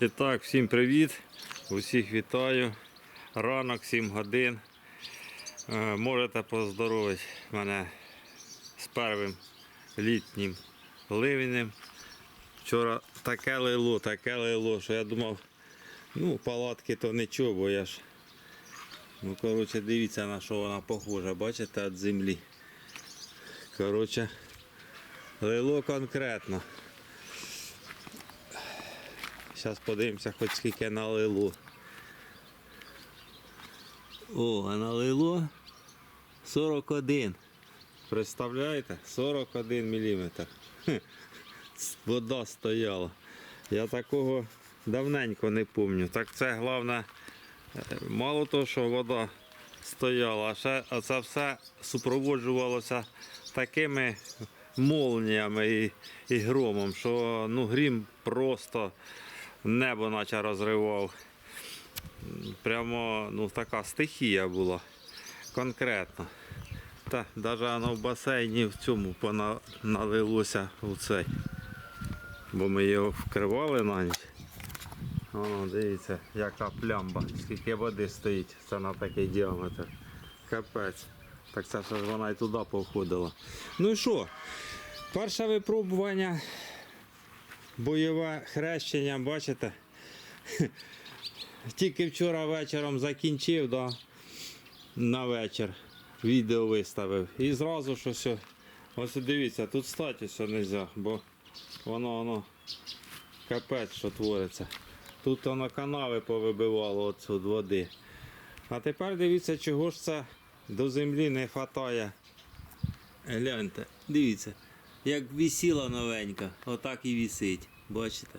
І так, всім привіт. Усіх вітаю. Ранок 7 годин. Е, Можете поздоровити мене з первим літнім ливенем. Вчора таке лило, таке лило, що я думав, ну, палатки то нічого, бо я ж. Ну, коротше, дивіться на що вона похожа, бачите, від землі. Коротше, лило конкретно. Зараз подивимося, хоч скільки налило. О, а налило 41. Представляєте? 41 мм. Вода стояла. Я такого давненько не пам'ятаю. Так це головне, е, мало того, що вода стояла, а ще а це все супроводжувалося такими молніями і, і громом, що ну, грім просто небо наче розривав. Прямо ну, така стихія була конкретно. Та навіть в басейні в цьому пона- налилося у цей. Бо ми його вкривали на ніч. О, дивіться, яка плямба, скільки води стоїть, це на такий діаметр. Капець. Так це ж вона і туди повходила. Ну і що? Перше випробування бойове хрещення, бачите? Тільки вчора вечором закінчив, да, на вечір відео виставив. І зразу що все. Ось дивіться, тут статі все не можна, бо воно воно капець, що твориться. Тут воно канави повибивало отсюд води. А тепер дивіться, чого ж це до землі не вистачає. Гляньте, дивіться, як висіла новенька, отак і висить. Бачите?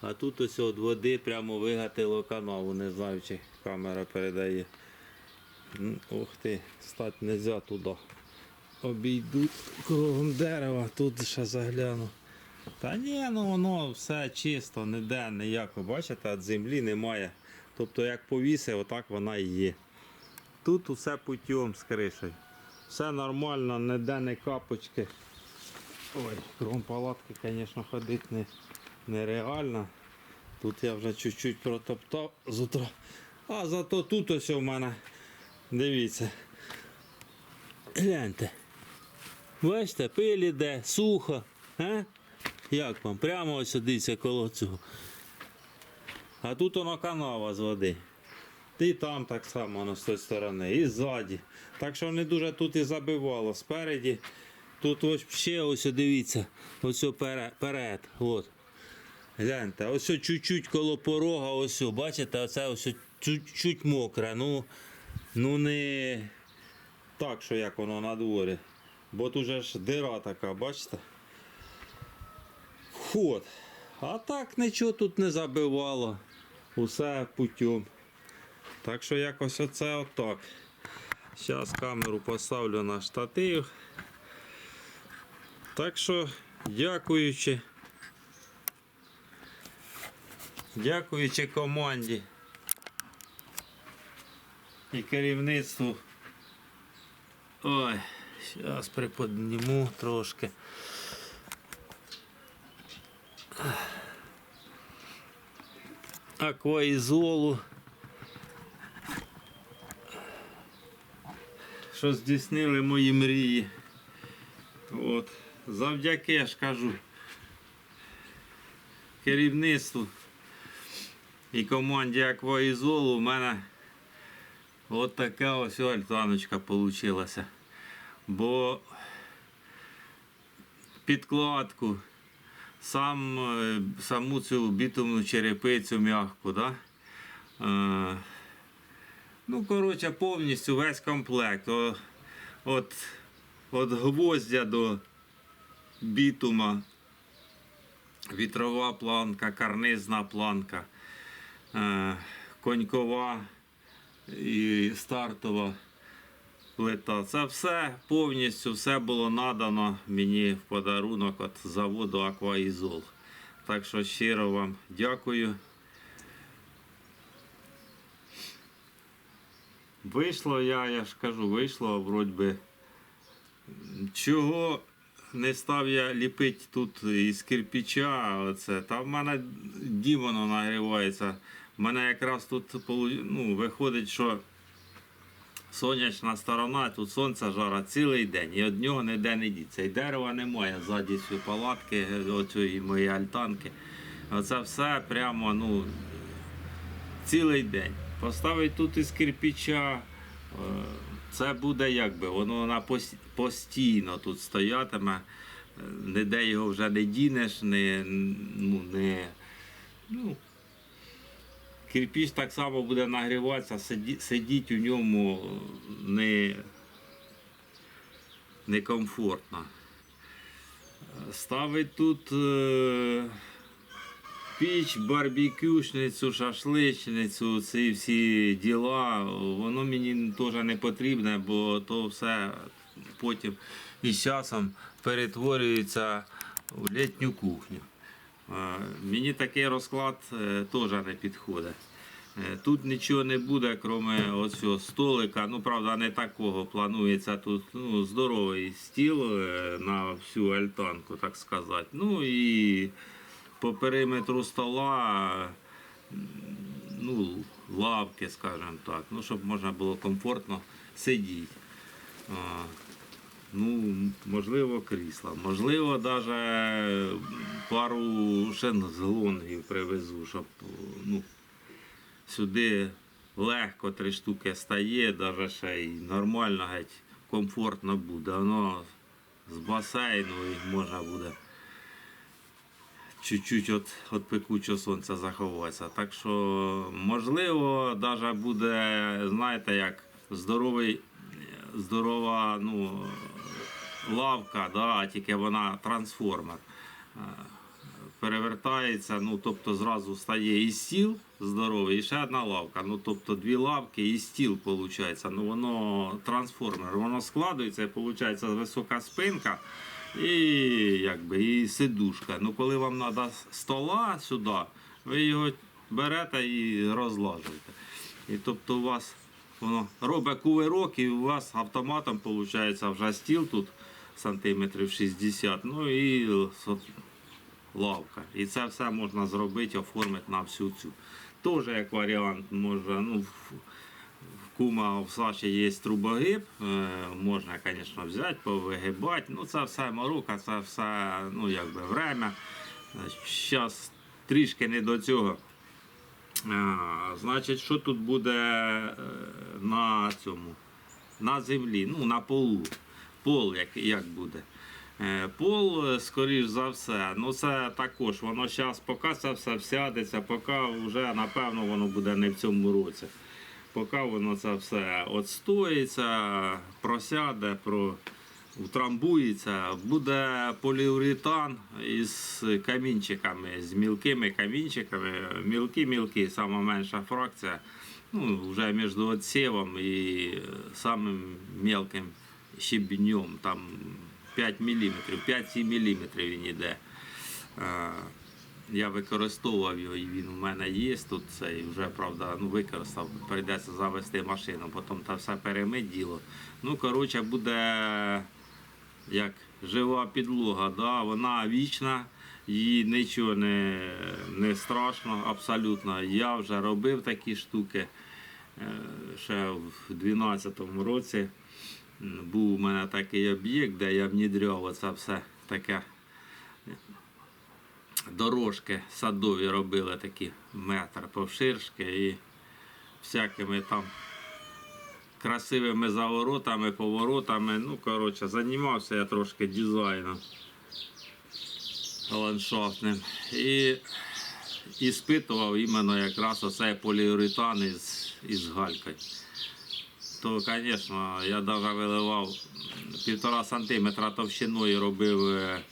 А тут ось від води прямо вигатило канаву, не знаю, чи камера передає. Ух ти, стати не можна туди. Обійду кругом дерева, тут ще загляну. Та ні, ну воно все чисто, ніде ніяко. Бачите, від землі немає. Тобто як повісив, отак вона і є. Тут усе путем з кришею. Все нормально, ніде не капочки. Ой, кругом палатки, звісно, ходити не, нереально. Тут я вже чуть-чуть протоптав з утра. А зато тут ось у мене. Дивіться. Гляньте. Бачите, пиль іде, сухо. А? Як вам? Прямо ось дивіться коло цього. А тут воно канава з води. І там так само воно з тої сторони, і ззаді. Так що не дуже тут і забивало. Спереді. Тут ось ще ось дивіться. Ось перед. От. Гляньте, ось чуть-чуть коло порога, ось, бачите, оце ось чуть-чуть мокре. Ну, ну не так, що як воно на дворі. Бо тут же ж дира така, бачите? Вход. А так нічого тут не забивало. Усе путем. Так що якось оце отак. Зараз камеру поставлю на штатив. Так що, дякуючи. Дякуючи команді і керівництву. Ой, зараз приподніму трошки. Акваізолу. Що здійснили мої мрії. От. Завдяки, я ж кажу, керівництву і команді Акваізолу у мене от така ось альтаночка вийшла. Бо підкладку, сам, е, саму цю бітумну черепицю м'яку, да? Е, ну, коротше, повністю весь комплект. От, от гвоздя до бітума, вітрова планка, карнизна планка, е, конькова і стартова плита. Це все повністю все було надано мені в подарунок від заводу Акваізол. Так що щиро вам дякую. Вийшло я, я ж кажу, вийшло вроді би. Чого не став я ліпити тут із кирпича, оце, та в мене дім воно нагрівається. В мене якраз тут ну, виходить, що сонячна сторона, тут сонце жара цілий день, і від нього ніде не діться. І дерева немає, ззаді палатки, оцієї моєї альтанки. Оце все прямо ну, цілий день. Поставить тут із кирпича. Е, Це буде якби, воно на постійно тут стоятиме. е, Ніде його вже не дінеш, не, ну, не, ну, кирпіч так само буде нагріватися, сиді, сидіть у ньому не, некомфортно. Ставить тут е, піч, барбекюшницю, шашличницю, ці всі діла, воно мені теж не потрібне, бо то все потім із часом перетворюється в літню кухню. Мені такий розклад е, теж не підходить. Е, Тут нічого не буде, крім оцього столика. Ну, правда, не такого. Планується тут ну, здоровий стіл е, на всю альтанку, так сказати. Ну і по периметру стола, ну, лавки, скажімо так, ну, щоб можна було комфортно сидіти. Ну, можливо, крісла. Можливо, навіть пару шезлонгів привезу, щоб ну, сюди легко три штуки стає, навіть ще й нормально, геть комфортно буде. Воно з басейну і можна буде чуть-чуть от, от пекучого сонця заховатися. Так що, можливо, навіть буде, знаєте, як здоровий, здорова ну, лавка, да, тільки вона трансформер. Е, Перевертається, ну тобто зразу стає і стіл здоровий, і ще одна лавка. Ну тобто дві лавки і стіл виходить. Ну воно трансформер, воно складується і виходить висока спинка і якби і сидушка. Ну коли вам треба стола сюди, ви його берете і розлажуєте. І тобто у вас воно робить кувирок, і у вас автоматом виходить вже стіл тут сантиметрів 60, ну і лавка. І це все можна зробити, оформити на всю цю. Теж як варіант, можна, ну, кума в Саші є трубогиб, е, можна, звісно, взяти, повигибати. Ну, це все морока, це все, ну, якби время. Зараз трішки не до цього. А, значить, що тут буде е, на цьому? На землі, ну, на полу. Пол як, як буде. Е, Пол, е, скоріш за все, ну це також, воно зараз, поки це все всядеться, поки вже, напевно, воно буде не в цьому році. Поки воно це все отстоїться, просяде, про, утрамбується, буде поліуретан із камінчиками, з мілкими камінчиками. Мілкі-мілкі, сама менша фракція. Ну, вже між отсевом і самим мелким щебнем, там 5 мм, 5-7 мм він іде. Я використовував його, і він у мене є тут. Цей вже правда ну, використав. Прийдеться завести машину, потім та все перемить діло. Ну, коротше, буде як жива підлога, да? вона вічна, їй нічого не, не страшно, абсолютно. Я вже робив такі штуки е, ще в 2012 році. Був у мене такий об'єкт, де я внідряв оце все таке дорожки садові робили такі метр повширшки і всякими там красивими заворотами, поворотами. Ну, коротше, займався я трошки дизайном ландшафтним. І і іменно якраз оцей поліуретан із, із галькою. То, звісно, я навіть виливав півтора сантиметра товщиною робив е,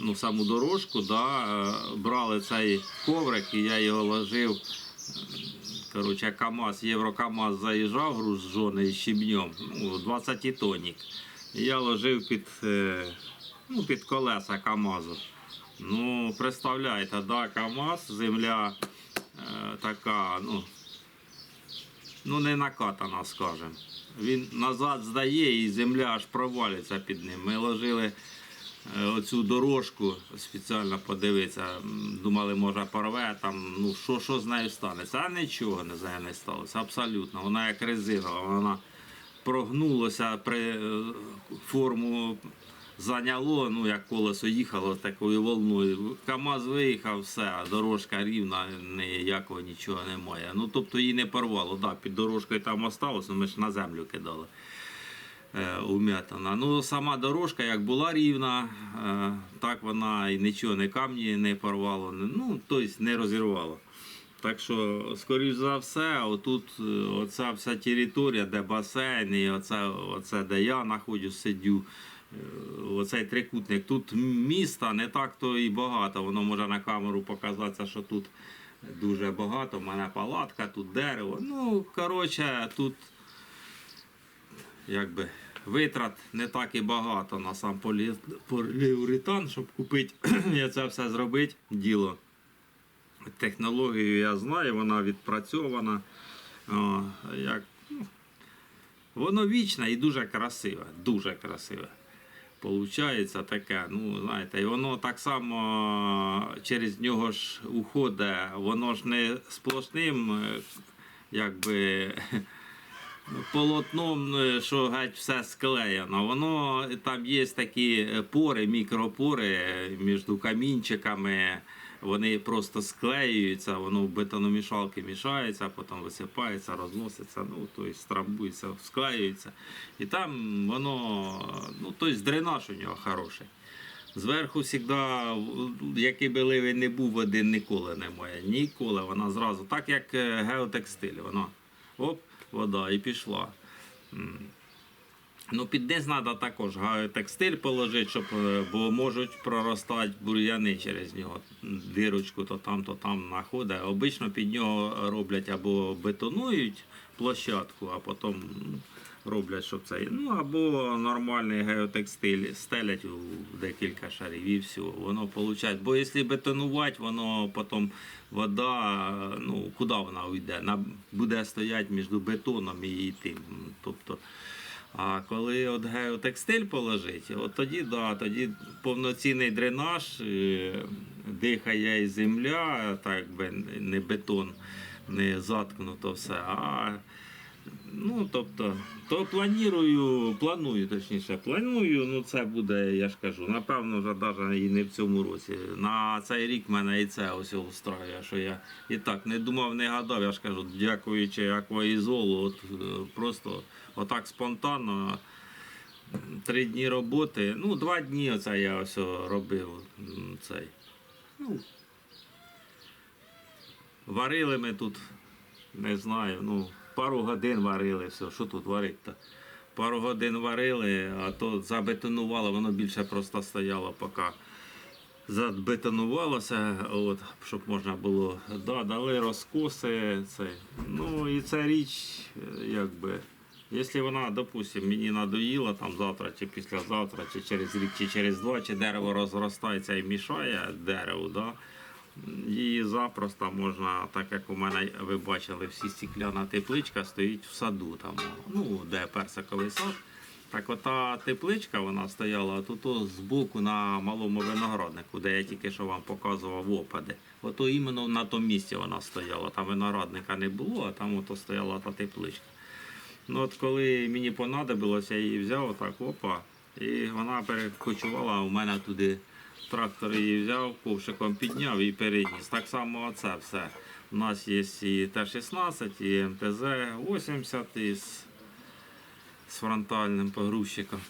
ну, саму дорожку, да, е, брали цей коврик і я його ложив. м, Коротше, КАМАЗ, Єврокамаз заїжджав грузжоний щебнем, ну, 20 тонік. Я ложив під, е, ну, під колеса КАМАЗу. Ну, представляєте, да, КАМАЗ, земля е, така, ну, ну не накатана, скажем. Він назад здає і земля аж провалиться під ним. Ми ложили оцю дорожку спеціально подивитися. Думали, може порве там, ну що, що з нею станеться. А нічого не з не сталося. Абсолютно. Вона як резинова, вона прогнулася при е, форму зайняло, ну як колесо їхало такою волною. КАМАЗ виїхав, все, дорожка рівна, ніякого нічого немає. Ну тобто її не порвало. Да, під дорожкою там осталося, ми ж на землю кидали. Е, ум'ятана. Ну, сама дорожка як була рівна, е, так вона і нічого, не камні не порвало, ну, тобто не розірвало. Так що, скоріш за все, отут е, оця вся територія, де басейн, і оце, оце де я знаходжусь, сидю, оцей трикутник. Тут міста не так то і багато. Воно може на камеру показатися, що тут дуже багато. У мене палатка, тут дерево. Ну, коротше, тут якби витрат не так і багато на сам полі- поліуретан, щоб купити і це все зробити діло. Технологію я знаю, вона відпрацьована. О, як, ну, воно вічне і дуже красиве. Дуже красиве. Получається таке, ну знаєте, і воно так само через нього ж уходить, воно ж не сплошним, е, якби полотном, е, що геть все склеєно. Воно там є такі пори, мікропори е, між камінчиками. Вони просто склеюються, воно в бетономішалки мішається, потім висипається, розноситься, ну, тобто страмбується, склеюється. І там воно, ну, тобто дренаж у нього хороший. Зверху завжди, який би ливень не був, води ніколи немає. Ніколи. Вона зразу, так як е, геотекстиль, вона оп, вода і пішла. Ну, під низ треба також текстиль положити, щоб, е, бо можуть проростати бур'яни через нього. Дирочку то там, то там знаходить. Обично під нього роблять або бетонують площадку, а потім м, роблять, щоб це. Ну, або нормальний геотекстиль стелять у декілька шарів і все. Воно виходить. Бо якщо бетонувати, воно потім вода, ну, куди вона уйде? Буде стояти між бетоном і тим. Тобто, а коли от геотекстиль положить, от тоді, да, тоді повноцінний дренаж, е, дихає і земля, так би не бетон, не заткнуто все. А ну, тобто, то планую, планую, точніше, планую, ну це буде, я ж кажу, напевно, вже навіть і не в цьому році. На цей рік мене і це ось устраює, що я і так не думав, не гадав, я ж кажу, дякуючи акваізолу, от е, просто отак спонтанно. Три дні роботи, ну, два дні оце я ось робив цей. Ну, варили ми тут, не знаю, ну, пару годин варили все. Що тут варити-то? Пару годин варили, а то забетонувало, воно більше просто стояло, поки забетонувалося, от, щоб можна було. Да, дали розкоси. Це. Ну і ця річ, е, якби. Якщо вона, допустимо, мені надоїла там завтра чи післязавтра, чи через рік, чи через два, чи дерево розростається і мішає дереву, да, її запросто можна, так як у мене, ви бачили, всі стікляна тепличка стоїть в саду, там, ну, де персиковий сад. Так ота тепличка вона стояла тут о, збоку на малому винограднику, де я тільки що вам показував опади. Ото іменно на тому місці вона стояла. Там виноградника не було, а там ото стояла та тепличка. Ну от коли мені понадобилося, я її взяв, так опа, і вона перекочувала у мене туди. Трактор її взяв, ковшиком підняв і переніс. Так само оце все. У нас є і Т-16, і МТЗ-80 із з фронтальним погрузчиком.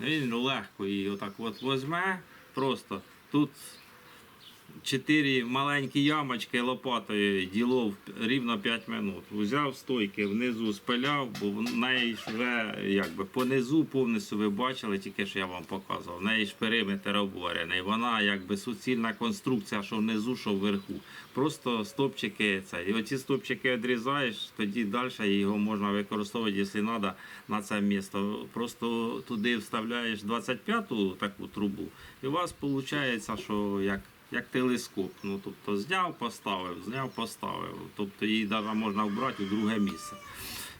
Він легко її отак от возьме, просто тут чотири маленькі ямочки лопатою ділов рівно 5 минут. Взяв стойки, внизу спиляв, бо в неї вже якби понизу повністю ви бачили, тільки що я вам показував. В неї ж периметр обварений. Вона якби суцільна конструкція, що внизу, що вверху. Просто стопчики це. І оці стопчики відрізаєш, тоді далі його можна використовувати, якщо треба, на це місто. Просто туди вставляєш 25-ту таку трубу, і у вас виходить, що як як телескоп. Ну, тобто зняв, поставив, зняв, поставив. Тобто її навіть можна вбрати у друге місце.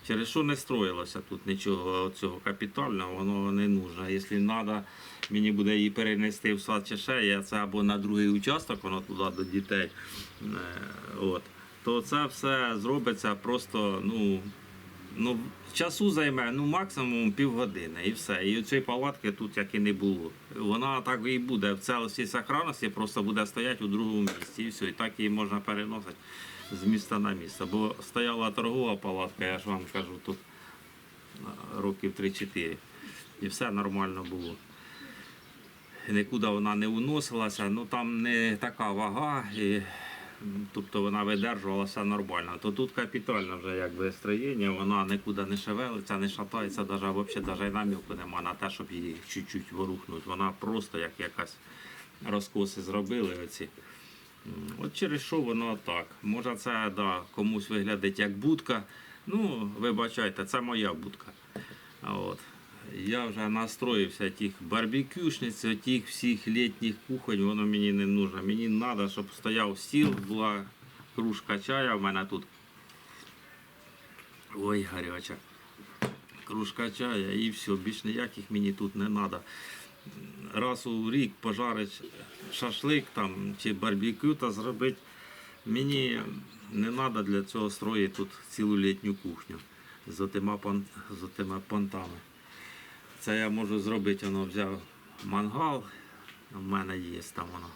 Через що не строїлося тут нічого цього капітального, воно не нужно. Якщо треба мені буде її перенести в сад чи ще, я це або на другий участок, воно туди до дітей. Е, От. То це все зробиться просто, ну, ну, часу займе ну, максимум півгодини і все. І цієї палатки тут як і не було. Вона так і буде в цілості сохранності, просто буде стояти у другому місці. І все. І так її можна переносити з міста на місце. Бо стояла торгова палатка, я ж вам кажу, тут років 3-4. І все нормально було. Нікуди вона не уносилася, ну там не така вага, і, тобто вона видержувалася нормально. То тут капітальне вже якби строєння, вона нікуди не шевелиться, не шатається, взагалі навіть намілку нема на те, щоб її чуть-чуть ворухнути. Вона просто як якась розкоси зробили оці. От через що воно так. Може це да, комусь виглядить як будка. Ну, вибачайте, це моя будка. От. Я вже настроївся тих барбекюшниць, тих всіх літніх кухонь, воно мені не нужно. Мені треба, щоб стояв стіл, була кружка чая в мене тут. Ой, гаряча. Кружка чая і все, більш ніяких мені тут не треба. Раз у рік пожарить шашлик там чи барбекю та зробити. Мені не треба для цього строїти тут цілу літню кухню з отима, понтами. Це я можу зробити, воно взяв мангал, у мене є там воно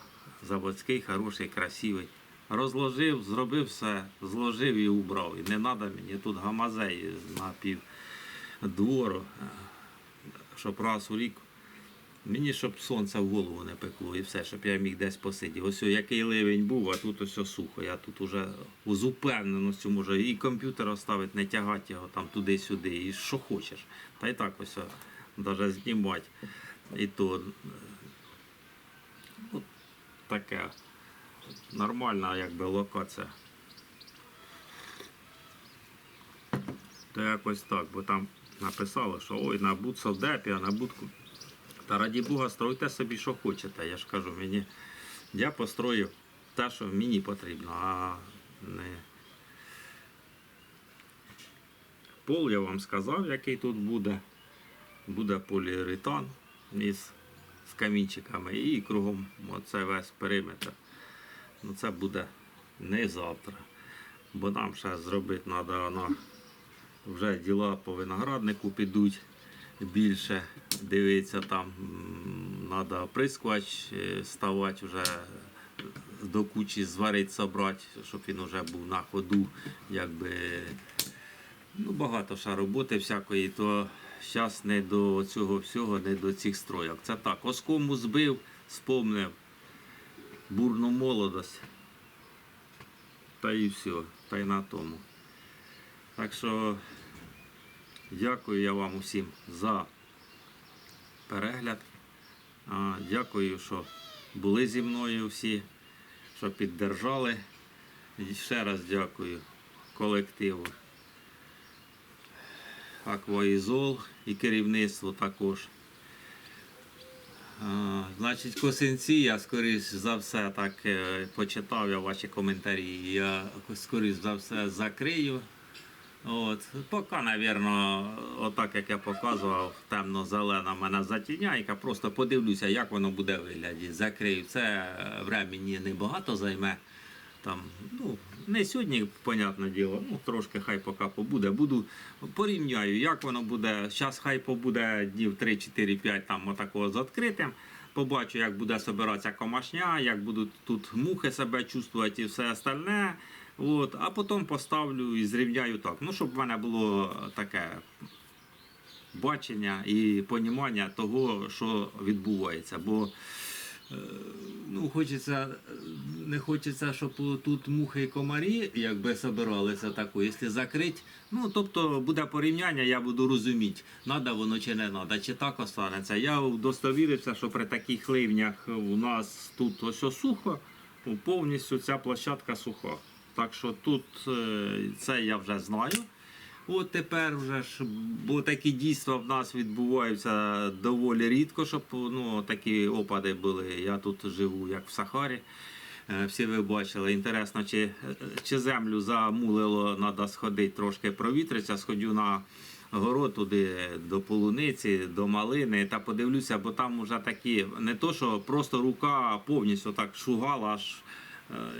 заводський, хороший, красивий. Розложив, зробив все, зложив і убрав. І не треба мені тут гамазей на пів двору, е, щоб раз у рік. Мені щоб сонце в голову не пекло і все, щоб я міг десь посидіти. Ось який ливень був, а тут ось сухо. Я тут уже з упевненістю можу і комп'ютер оставити, не тягати його там туди-сюди, і що хочеш. Та й так ось навіть знімати. І то ну, таке нормальна якби локація. То якось так, бо там написали, що ой, на будсовдепі, а на будку. Та раді Бога, стройте собі, що хочете. Я ж кажу, мені я построю те, що мені потрібно, а не. Пол я вам сказав, який тут буде. Буде поліуретан із з камінчиками і кругом оце весь периметр. Ну це буде не завтра. Бо нам ще зробити треба воно вже діла по винограднику підуть більше. Дивиться, там треба прискувач е, ставати вже до кучі зварити, собрати, щоб він вже був на ходу. Якби, ну, багато ще роботи всякої, то зараз не до цього всього, не до цих стройок. Це так, оскому збив, спомнив бурну молодость. Та і все, та й на тому. Так що дякую я вам усім за перегляд. Дякую, що були зі мною всі, що піддержали. І ще раз дякую колективу Акваізол і керівництву також. А, Значить, косинці, я скоріш за все так е, почитав я ваші коментарі. Я скоріш за все закрию. От. Поки, мабуть, отак як я показував, темно-зелена мене затіняйка. Просто подивлюся, як воно буде вигляді. Закрию. Це е, времени небагато займе. Там, ну, не сьогодні, понятне діло, ну трошки хай поки побуде. Буду порівняю, як воно буде. Зараз хай побуде днів 3-4-5 там отакого з відкритим. Побачу, як буде собиратися комашня, як будуть тут мухи себе чувствувати і все остальне. От, а потім поставлю і зрівняю так. Ну, щоб в мене було таке бачення і понімання того, що відбувається. Бо ну, хочеться, е, не хочеться, щоб тут мухи і комарі якби собиралися таку, якщо закрити. Ну, тобто буде порівняння, я буду розуміти, надо воно чи не треба, чи так останеться. Я удостовірився, що при таких ливнях у нас тут ось сухо, повністю ця площадка суха. Так що тут е, це я вже знаю. От тепер вже ж, бо такі дійства в нас відбуваються доволі рідко, щоб ну, такі опади були. Я тут живу як в Сахарі. Е, Всі ви бачили. Інтересно, чи, чи землю замулило, треба сходити трошки провітритися. Сходю на город туди до полуниці, до малини та подивлюся, бо там вже такі, не то, що просто рука повністю так шугала, аж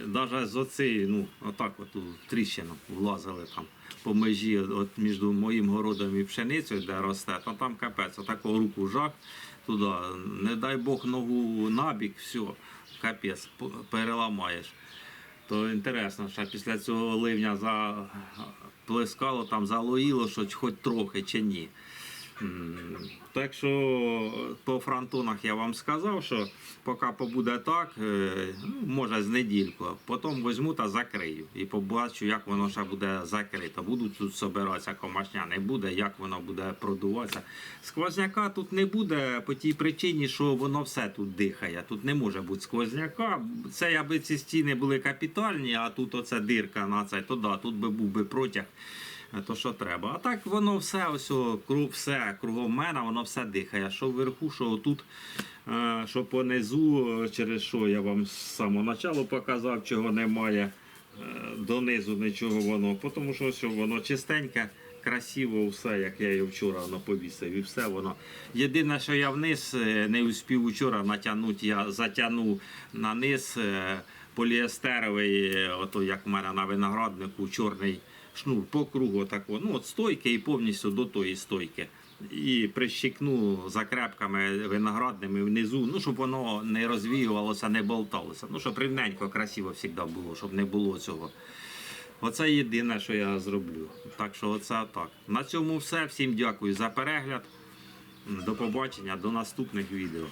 навіть з оцеї, ну, отак от тріщину влазили там по межі, от між моїм городом і пшеницею, де росте, то там капець, отаку руку жах туди, не дай Бог ногу набік, все, капець, переламаєш. То інтересно, що після цього ливня заплескало, там залоїло, що хоч трохи чи ні. Так що по фронтонах я вам сказав, що поки побуде так, е, ну, може з недільку, потім візьму та закрию. І побачу, як воно ще буде закрито. Будуть тут збиратися комашня, не буде, як воно буде продуватися. Сквозняка тут не буде по тій причині, що воно все тут дихає. Тут не може бути сквозняка. Це аби ці стіни були капітальні, а тут оця дирка на це, то да, тут би був би протяг. То що треба. А так воно все, ось все кругом мене, воно все дихає. Що вверху, що тут, е, що понизу, е, через що я вам з самого початку показав, чого немає. е, Донизу нічого воно, тому що ось воно чистеньке, красиво, все, як я його вчора повісив, і все воно. Єдине, що я вниз не успів вчора натягнути, я затягнув на низ поліестеровий, ото як в мене на винограднику, чорний шнур по кругу такого, ну от стойки і повністю до тої стойки. І прищикну закрепками виноградними внизу, ну щоб воно не розвіювалося, не болталося. Ну, щоб рівненько, красиво завжди було, щоб не було цього. Оце єдине, що я зроблю. Так що оце так. На цьому все. Всім дякую за перегляд. До побачення, до наступних відео.